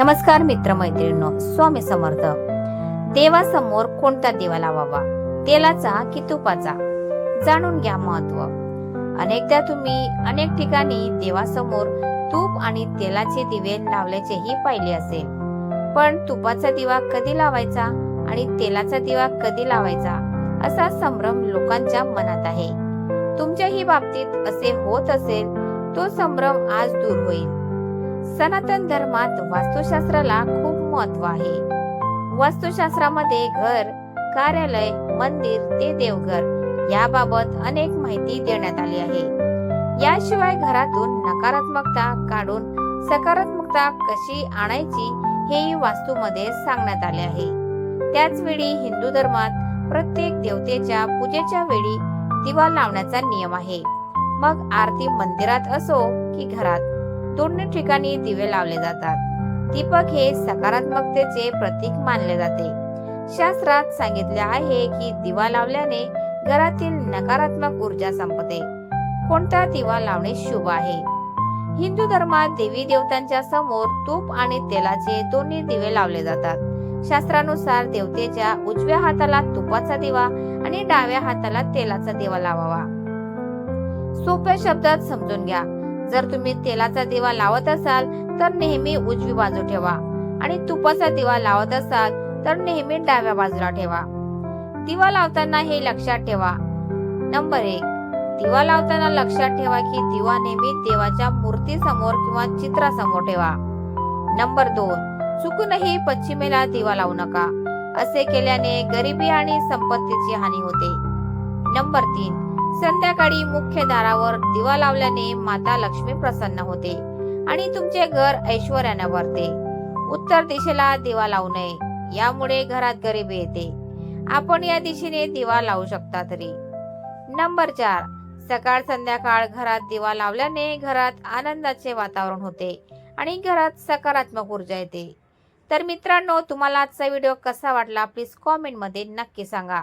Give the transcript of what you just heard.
नमस्कार मित्र मैत्रिणींनो स्वामी समर्थ. देवासमोर कोणता दिवा लावावा? तेलाचा की तुपाचा? जाणून घ्या महत्त्व. अनेकदा तुम्ही अनेक ठिकाणी देवासमोर तूप आणि तेलाचे दिवे लावल्याचेही पाहिले असेल. पण तुपाचा दिवा कधी लावायचा आणि तेलाचा दिवा कधी लावायचा असा संभ्रम लोकांच्या मनात आहे. तुमच्याही बाबतीत असे होत असेल तो संभ्रम आज दूर होईल. सनातन धर्मात वास्तुशास्त्राला खूप महत्त्व आहे. वास्तुशास्त्रामध्ये घर कार्यालय मंदिर ते देवघर याबाबत अनेक माहिती देण्यात आली आहे. याशिवाय घरातून नकारात्मकता काढून सकारात्मकता कशी आणायची हेही वास्तूमध्ये सांगण्यात आले आहे. त्याच वेळी हिंदू धर्मात प्रत्येक देवतेच्या पूजेच्या वेळी दिवा लावण्याचा नियम आहे. मग आरती मंदिरात असो की घरात. दोन्ही ठिकाणी दिवे लावले जातात. दीपक हे सकारात्मकतेचे प्रतीक मानले जाते. शास्त्रात सांगितले आहे की दिवा लावल्याने घरातील नकारात्मक ऊर्जा संपते. कोणता दिवा लावणे शुभ आहे? हिंदू धर्मात देवी देवतांच्या समोर तूप आणि तेलाचे दोन्ही दिवे लावले जातात. शास्त्रानुसार देवतेच्या उजव्या हाताला तुपाचा दिवा आणि डाव्या हाताला तेलाचा दिवा लावावा. सोप्या शब्दात समजून घ्या. जर तुम्ही तेलाचा दिवा लावत असाल तर नेहमी उजवी बाजू ठेवा. आणि तुपाचा दिवा लावत असाल तर नेहमी डाव्या बाजूला ठेवा. दिवा लावताना हे लक्षात ठेवा. नंबर एक दिवा लावताना लक्षात ठेवा की दिवा नेहमी देवाच्या मूर्ती समोर किंवा चित्रासमोर ठेवा. नंबर दोन चुकूनही पश्चिमेला दिवा लावू नका. असे केल्याने गरिबी आणि संपत्तीची हानी होते. नंबर तीन संध्याकाळी मुख्य दारावर दिवा लावल्याने माता लक्ष्मी प्रसन्न होते आणि तुमचे घर ऐश्वर्याने भरते. उत्तर दिशेला दिवा लावू नये यामुळे घरात गरिबी येते. आपण या दिशेने दिवा लावू शकता तरी. नंबर चार. सकाळ संध्याकाळ घरात दिवा लावल्याने घरात आनंदाचे वातावरण होते आणि घरात सकारात्मक ऊर्जा येते. तर मित्रांनो तुम्हाला आजचा व्हिडिओ कसा वाटला? प्लीज कॉमेंटमध्ये नक्की सांगा.